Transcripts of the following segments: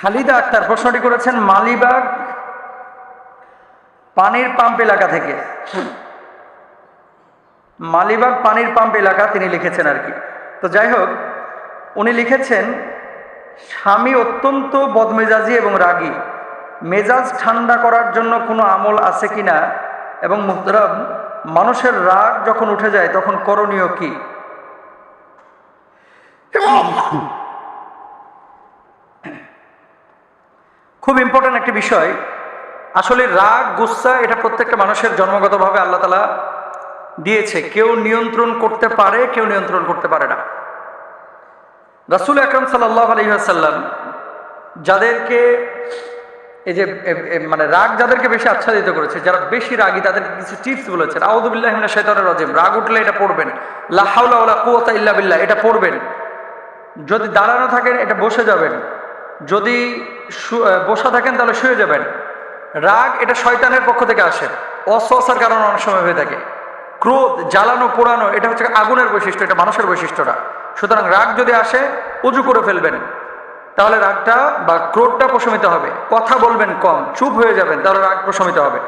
খালিদা আক্তার প্রশ্নটি করেছেন মালিবাগ পানির পাম্প এলাকা থেকে। মালিবাগ পানির পাম্প এলাকা তিনি লিখেছেন আর কি। তো যাই হোক, উনি লিখেছেন, স্বামী অত্যন্ত বদমেজাজি এবং রাগী। মেজাজ ঠান্ডা করার জন্য কোনো আমল আছে কি না? এবং মুহতারাম, মানুষের রাগ যখন উঠে যায় তখন করণীয় কি? খুব ইম্পর্ট্যান্ট একটি বিষয়। আসলে রাগ, গুসা এটা প্রত্যেকটা মানুষের জন্মগতভাবে আল্লাহ তালা দিয়েছে। কেউ নিয়ন্ত্রণ করতে পারে, কেউ নিয়ন্ত্রণ করতে পারে না। রাসুল আকরম সাল্লাহ আলহিহাসাল্লাম যাদেরকে, এই যে মানে রাগ যাদেরকে বেশি আচ্ছাদিত করেছে, যারা বেশি রাগী, তাদেরকে কিছু টিপস বলেছেন আউদুবিল্লাহিমিনা শৈতানের রাজিম। রাগ উঠলে এটা পড়বেন। লাহাউলা কুয়াতা ইল্লা বিল্লাহ, এটা পড়বেন। যদি দাঁড়ানো থাকেন, এটা বসে যাবেন। যদি বসা থাকেন তাহলে শুয়ে যাবেন। রাগ এটা শয়তানের পক্ষ থেকে আসে। অসহসার কারণে অনেক সময় হয়ে থাকে। ক্রোধ, জ্বালানো, পোড়ানো, এটা হচ্ছে আগুনের বৈশিষ্ট্য, এটা মানুষের বৈশিষ্ট্যটা। সুতরাং রাগ যদি আসে, উজু করে ফেলবেন। তাহলে রাগটা বা ক্রোধটা প্রশমিত হবে। কথা বলবেন কম, চুপ হয়ে যাবেন, তাহলে রাগ প্রশমিত হবে।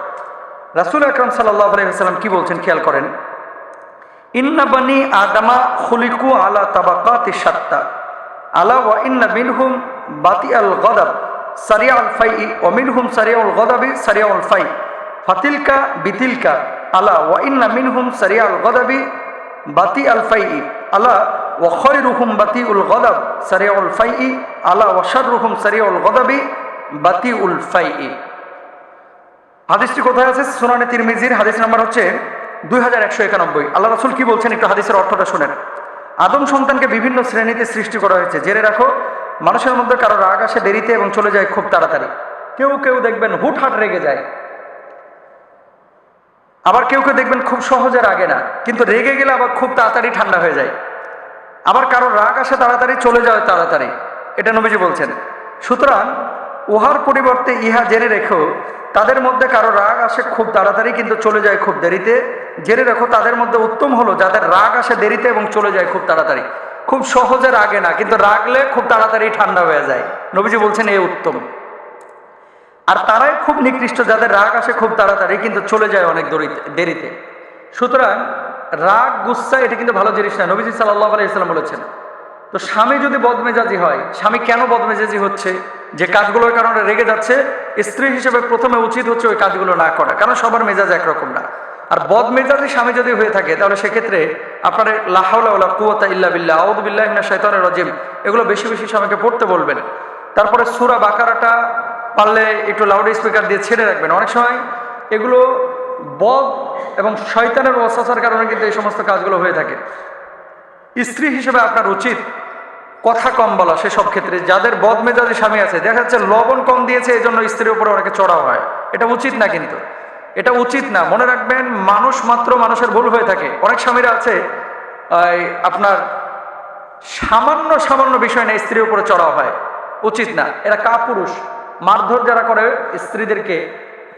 রাসুল আকরম সাল্লাহ আলহিহাস্লাম কি বলছেন খেয়াল করেন? ইন্না বানি আদামা খুলিকু আলা তাবাকাতি সাত্তা আলা ওয়া ইন্না মিনহুম বাতি আল গদাব। সারিয়া আল ফাই ও মিনহুম সারিয়া উল গদাবি সারিয়া উল ফাই। ফাতিলকা বিতিলকা, আলা ওয়া ইন্না মিনহুম সারিয়া গদাবি বাতি আল ফাই আলা ওয়া খয়রুহুম বাতি উল গদাব সারিয়া উল ফাই আলা ওয়া শাররুহুম সারিয়া উল গদাবি বাতি উল ফাই হাদিসটি কোথায় আছে? সুনানে তিরমিজির। হাদিস নাম্বার হচ্ছে দুই হাজার একশো একানব্বই। আল্লাহ রাসুল কি বলছেন? একটু হাদিসের অর্থটা শুনেন। আদম সন্তানকে বিভিন্ন শ্রেণীতে সৃষ্টি করা হয়েছে। জেনে রাখো মানুষের মধ্যে কারও রাগ আসে দেরিতে এবং চলে যায় খুব তাড়াতাড়ি। কেউ কেউ দেখবেন হুটহাট রেগে যায়। আবার কেউ কেউ দেখবেন খুব সহজে রাগে না, কিন্তু রেগে গেলে আবার খুব তাড়াতাড়ি ঠান্ডা হয়ে যায়। আবার কারও রাগ আসে তাড়াতাড়ি চলে যায় তাড়াতাড়ি। এটা নবীজি বলছেন। সুতরাং উহার পরিবর্তে ইহা জেনে রেখো, তাদের মধ্যে কারও রাগ আসে খুব তাড়াতাড়ি কিন্তু চলে যায় খুব দেরিতে। জেনে রেখো, তাদের মধ্যে উত্তম হলো যাদের রাগ আসে দেরিতে এবং চলে যায় খুব তাড়াতাড়ি। খুব সহজে রাগে না, কিন্তু রাগলে খুব তাড়াতাড়ি ঠান্ডা হয়ে যায়। নবীজি বলছেন এই উত্তম। আর তারাই খুব নিকৃষ্ট, যাদের রাগ আসে খুব তাড়াতাড়ি, কিন্তু চলে যায় অনেক দেরিতে সুতরাং রাগ, গুসা, এটা কিন্তু ভালো জিনিস না। নবীজি সাল্লাহ আলাইসাল্লাম বলেছেন, তো স্বামী যদি বদমেজাজি হয়, স্বামী কেন বদমেজাজি হচ্ছে? যে কাজগুলোর কারণে রেগে যাচ্ছে, স্ত্রী হিসেবে প্রথমে উচিত হচ্ছে ওই কাজগুলো না করা। কারণ সবার মেজাজ একরকম না। আর বদমেজাজি স্বামী যদি হয়ে থাকে, তাহলে সেক্ষেত্রে আপনার লাহাউলা কুয়াতা ইল্লা বিল্লাহ আউদুবিল্লাহ শৈতানের রাজিম, এগুলো বেশি বেশি স্বামীকে পড়তে বলবেন। তারপরে সুরা বাকারাটা পারলে একটু লাউড স্পিকার দিয়ে ছেড়ে রাখবেন। অনেক সময় এগুলো বদ এবং শয়তানের অস্বাসার কারণে কিন্তু এই সমস্ত কাজগুলো হয়ে থাকে। স্ত্রী হিসেবে আপনার উচিত কথা কম বলা সেসব ক্ষেত্রে, যাদের বদমেজাজি স্বামী আছে। দেখা যাচ্ছে লবণ কম দিয়েছে এই জন্য স্ত্রীর উপরে অনেকে চড়া হয়। এটা উচিত না কিন্তু। এটা উচিত না। মনে রাখবেন, মানুষ মাত্র মানুষের ভুল হয়ে থাকে। অনেক স্বামীরা আছে আপনার সামান্য সামান্য বিষয় না স্ত্রীর উপরে চড়া হয়। উচিত না। এরা কাপুরুষ। মারধর যারা করে স্ত্রীদেরকে,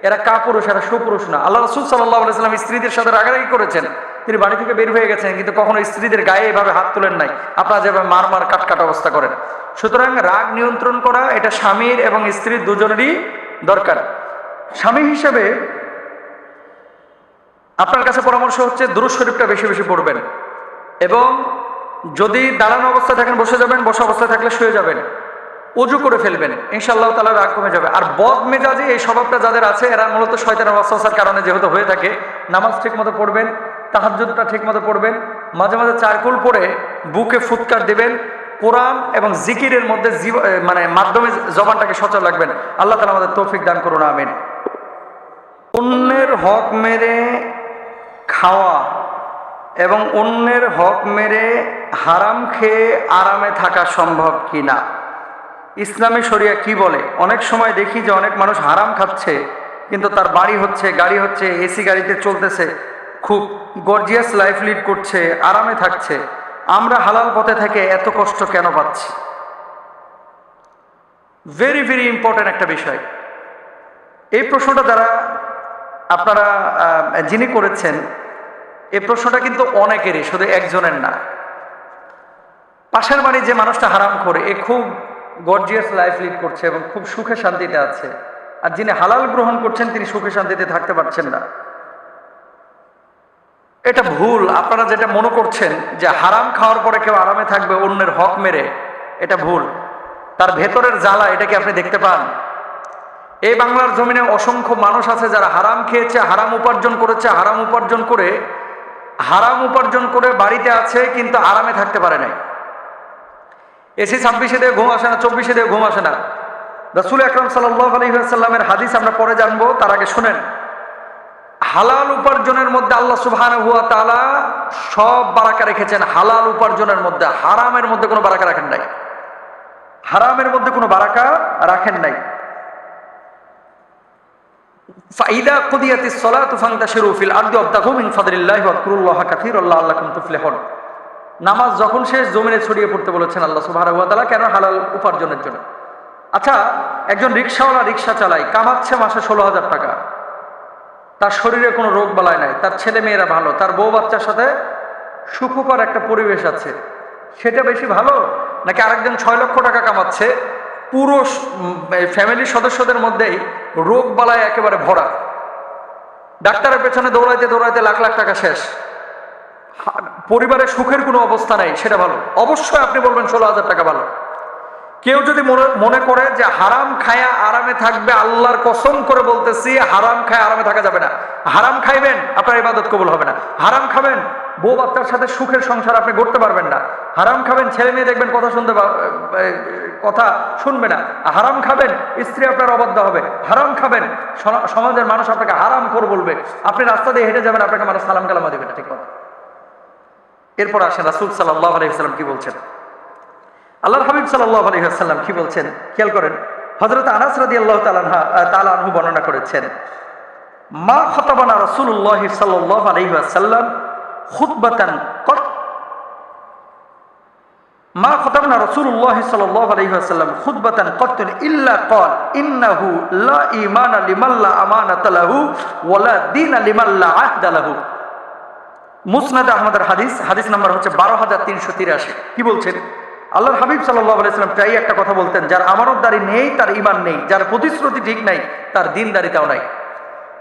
এরা কাপুরুষ, এরা সুপুরুষ না। আল্লাহ রসুল সাল্লাহ আলাইসাল্লাম স্ত্রীদের সাথে রাগারাগি করেছেন। তিনি বাড়ি থেকে বের হয়ে গেছেন, কিন্তু কখনো স্ত্রীদের গায়ে এভাবে হাত তোলেন নাই। আপনারা যেভাবে মার মার কাট কাট অবস্থা করেন। সুতরাং রাগ নিয়ন্ত্রণ করা, এটা স্বামীর এবং স্ত্রীর দুজনেরই দরকার। স্বামী হিসেবে আপনার কাছে পরামর্শ হচ্ছে দুরুজ শরীফটা বেশি বেশি পড়বেন। এবং যদি দাঁড়ানো অবস্থায় থাকেন, বসে যাবেন, বসে অবস্থায় থাকলে শুয়ে যাবেন। উজু করে ফেলবেন ইনশাল্লাহ তালা রাগ কমে যাবে। আর বদ মেজাজি, এই স্বভাবটা যাদের আছে, এরা মূলত শয়তানের অস্বসার কারণে যেহেতু হয়ে থাকে, নামাজ ঠিক মতো পড়বেন তাহাজুদটা ঠিক মতো পড়বেন, মাঝে মাঝে চারকুল পড়ে বুকে ফুৎকার দেবেন, কোরআন এবং জিকিরের মধ্যে জীব- মানে মাধ্যমে জবানটাকে সচল রাখবেন। আল্লাহ তালা আমাদের তৌফিক দান করুন, আমিন। অন্যের হক মেরে খাওয়া এবং অন্যের হক মেরে হারাম খেয়ে আরামে থাকা সম্ভব কি না ইসলামী শরিয়া কি বলে? অনেক সময় দেখি যে অনেক মানুষ হারাম খাচ্ছে, কিন্তু তার বাড়ি হচ্ছে, গাড়ি হচ্ছে, এসি গাড়িতে চলতেছে, খুব গর্জিয়াস লাইফ লিড করছে, আরামে থাকছে। আমরা হালাল পথে থেকে এত কষ্ট কেন পাচ্ছি? ভেরি ভেরি ইম্পর্ট্যান্ট একটা বিষয়। এই প্রশ্নটা যারা আপনারা যিনি করেছেন এই প্রশ্নটা কিন্তু অনেকেরই, শুধু একজনের না। পাশের বাড়ি যে মানুষটা হারাম করে, এ খুব গর্জিয়াস লাইফ লিড করছে এবং খুব সুখে শান্তিতে আছে। আর যিনি হালাল গ্রহণ করছেন, তিনি সুখে শান্তিতে থাকতে পারছেন না। এটা ভুল। আপনারা যেটা মনে করছেন যে হারাম খাওয়ার পরে কেউ আরামে থাকবে, অন্যের হক মেরে, এটা ভুল। তার ভেতরের জ্বালা, এটা কি আপনি দেখতে পান? এই বাংলার জমিনে অসংখ্য মানুষ আছে যারা হারাম খেয়েছে, হারাম উপার্জন করেছে, হারাম উপার্জন করে হারাম উপার্জন করে বাড়িতে আছে, কিন্তু আরামে থাকতে পারে নাই। এসি ছাব্বিশে দিয়ে ঘুম আসে না, চব্বিশে দিয়ে ঘুম আসে না। রসুল আকরম সাল্লাহ আলহিহাসাল্লামের হাদিস আমরা পরে জানব, তার আগে শুনেন। হালাল উপার্জনের মধ্যে আল্লাহ সুবহান হুয়া তালা সব বারাকা রেখেছেন। হালাল উপার্জনের মধ্যে, হারামের মধ্যে কোনো বারাকা রাখেন নাই। হারামের মধ্যে কোনো বারাকা রাখেন নাই। ফাইদা কুদিয়াতি সলাতু ফান্তাশিরু ফিল আরদি ওয়াবতাগু মিন ফাদলিল্লাহি ওয়াজকুরুল্লাহা কাসীরান লাআল্লাকুম তুফলিহুন। নামাজ যখন শেষ, জমিনে ছড়িয়ে পড়তে বলেছেন আল্লাহ ওয়া কেন হালাল উপার্জনের জন্য? আচ্ছা একজন রিক্সাওয়ালা রিক্সা চালায়, কামাচ্ছে মাসে ষোলো হাজার টাকা। তার শরীরে কোনো রোগ বালায় নাই, তার ছেলে মেয়েরা ভালো, তার বউ বাচ্চার সাথে সুখকর একটা পরিবেশ আছে। সেটা বেশি ভালো? নাকি আরেকজন ছয় লক্ষ টাকা কামাচ্ছে? পুরো ফ্যামিলির সদস্যদের মধ্যেই রোগ বালায় একেবারে ভরা। ডাক্তারের পেছনে দৌড়াইতে দৌড়াইতে লাখ লাখ টাকা শেষ। পরিবারের সুখের কোনো অবস্থা নাই, সেটা ভালো। অবশ্যই আপনি বলবেন ষোলো হাজার টাকা ভালো। কেউ যদি মনে করে যে হারাম খায়া আরামে থাকবে, আল্লাহর কসম করে বলতেছি, হারাম খায় আরামে থাকা যাবে না। হারাম খাইবেন, আপনার ইবাদত কবুল হবে না। হারাম খাবেন বউ বাচ্চার সাথে সুখের সংসার আপনি করতে পারবেন না। হারাম খাবেন, ছেলে মেয়ে দেখবেন, কথা শুনতে কথা শুনবে না। হারাম খাবেন, স্ত্রী আপনার অবাধ্য হবে। হারাম খাবেন সমাজের মানুষ আপনাকে হারাম কর বলবে। আপনি রাস্তা দিয়ে হেঁটে যাবেন, আপনাকে মানুষ সালাম কালামা দেবে না, ঠিক কথা। এরপর আসেন রাসুল সাল্লাহ আলহিহাল্লাম কি বলছেন? আল্লাহর হাবিব সাল্লাহ আলহিহাল্লাম কি বলছেন? খেয়াল করেন হজরত আনাস রাদি আল্লাহ তালানহু বর্ণনা করেছেন, মা খতাবানা রসুল্লাহ সাল্লাহ আলহিহাল্লাম খুতবাতান কত মা ইল্লা ইন্নাহু লা মুসনাদ আহমদের হাদিস হাদিস নাম্বার হচ্ছে বারো হাজার তিনশো তিরাশি। কি বলছেন? আল্লাহর হাবিব সাল্লাহ আলাইসালাম প্রায় একটা কথা বলতেন, যার আমানতদারি নেই, তার ইমান নেই, যার প্রতিশ্রুতি ঠিক নাই, তার দিনদারিতাও নাই।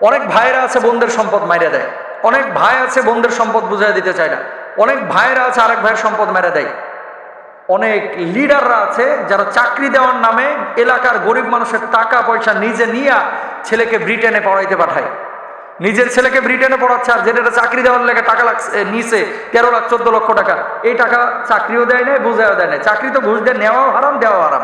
অনেক ভাইরা আছে, বোনদের সম্পদ মাইরে দেয়। অনেক ভাই আছে বোনদের সম্পদ বুঝাই দিতে চায় না। অনেক ভাইয়েরা আছে আরেক ভাইয়ের সম্পদ মেরে দেয়। অনেক লিডাররা আছে যারা চাকরি দেওয়ার নামে এলাকার গরিব মানুষের টাকা পয়সা নিজে নিয়ে ছেলেকে ব্রিটেনে পড়াইতে পাঠায়। নিজের ছেলেকে ব্রিটেনে পড়াচ্ছে আর যেটা চাকরি দেওয়ার লেগে টাকা লাগছে নিচে তেরো লাখ, চোদ্দ লক্ষ টাকা। এই টাকা চাকরিও দেয় নাই বুঝাইও দেয় নাই। চাকরি তো ঘুষ দিয়ে নেওয়াও হারাম, দেওয়াও হারাম।